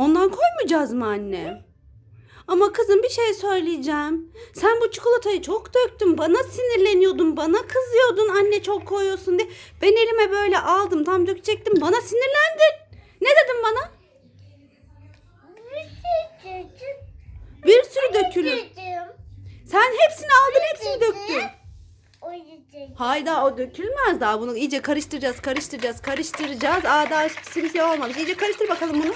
Ondan koymayacağız mı anne? Ama kızım bir şey söyleyeceğim. Sen bu çikolatayı çok döktün. Bana sinirleniyordun. Bana kızıyordun anne çok koyuyorsun diye. Ben elime böyle aldım. Tam dökecektim. Bana sinirlendin. Ne dedin bana? Bir sürü dökülür. Sen hepsini aldın hepsini döktün. Hayda o dökülmez daha. Bunu iyice karıştıracağız, karıştıracağız, karıştıracağız. Aa daha simsiyah olmamış. İyice karıştır bakalım bunu.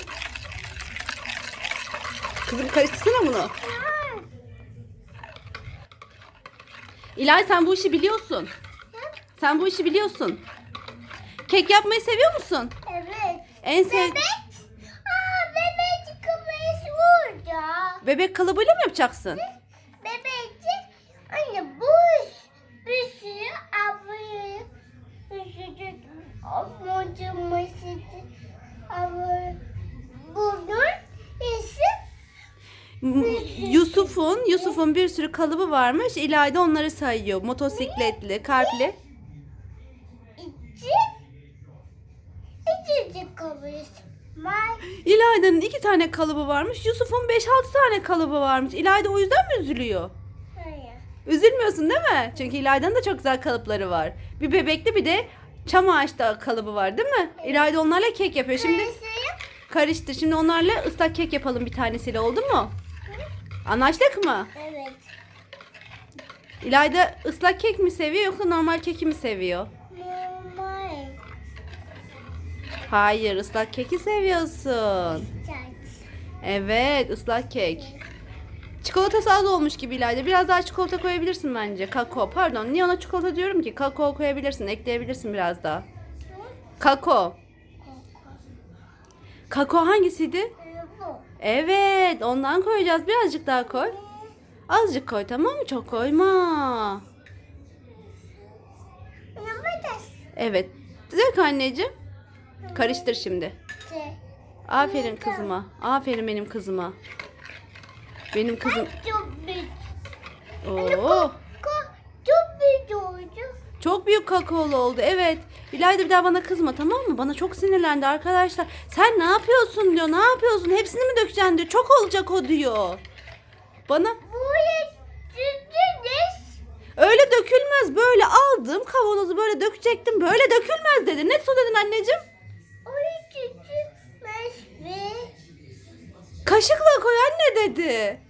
Kızım karıştırsana bunu. İlay sen bu işi biliyorsun. Sen bu işi biliyorsun. Kek yapmayı seviyor musun? Evet. En sev Bebek. Aa bebek kafası burada. bebek kalıbıyla mı yapacaksın? Bebekçi anne bu bir sürü ablayı bir sürü amacımızı Yusuf'un Yusuf'un bir sürü kalıbı varmış. İlay da onları sayıyor. Motosikletli, kalpli. İlayda'nın iki tane kalıbı varmış. Yusuf'un 5-6 tane kalıbı varmış. İlayda o yüzden mi üzülüyor? hayır. Üzülmüyorsun değil mi? Çünkü İlayda'nın da çok güzel kalıpları var. Bir bebekli bir de çam ağaçta kalıbı var değil mi? İlayda onlarla kek yapıyor. Şimdi karıştı. Şimdi onlarla ıslak kek yapalım bir tanesiyle oldu mu? Anlaştık mı? evet. İlayda ıslak kek mi seviyor yoksa normal keki mi seviyor? Normal. Hayır ıslak keki seviyorsun. Evet ıslak kek. Çikolatası az olmuş gibi İlayda. Biraz daha çikolata koyabilirsin bence. Kakao. Pardon niye ona çikolata diyorum ki? Kakao koyabilirsin. Ekleyebilirsin biraz daha. Kakao. Kakao hangisiydi? Evet ondan koyacağız. Birazcık daha koy. Azıcık koy tamam mı? Çok koyma. Evet. Dök anneciğim. Karıştır şimdi. Aferin kızıma. Aferin benim kızıma. Benim kızım. Oo. Ko- Çok büyük oldu. Çok büyük kakaolu oldu. Evet. İlayda bir daha bana kızma tamam mı? Bana çok sinirlendi arkadaşlar. Sen ne yapıyorsun diyor. Ne yapıyorsun? Hepsini mi dökeceksin diyor. Çok olacak o diyor. Bana sürdünüz. öyle dökülmez. Böyle aldım kavanozu böyle dökecektim. Böyle dökülmez dedi. Ne su dedin anneciğim? Sürdünüz ve Kaşıkla koy anne dedi.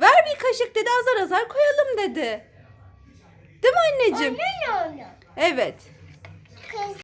Ver bir kaşık dedi. Azar azar koyalım dedi. Değil mi anneciğim? onun onu. Evet. Kız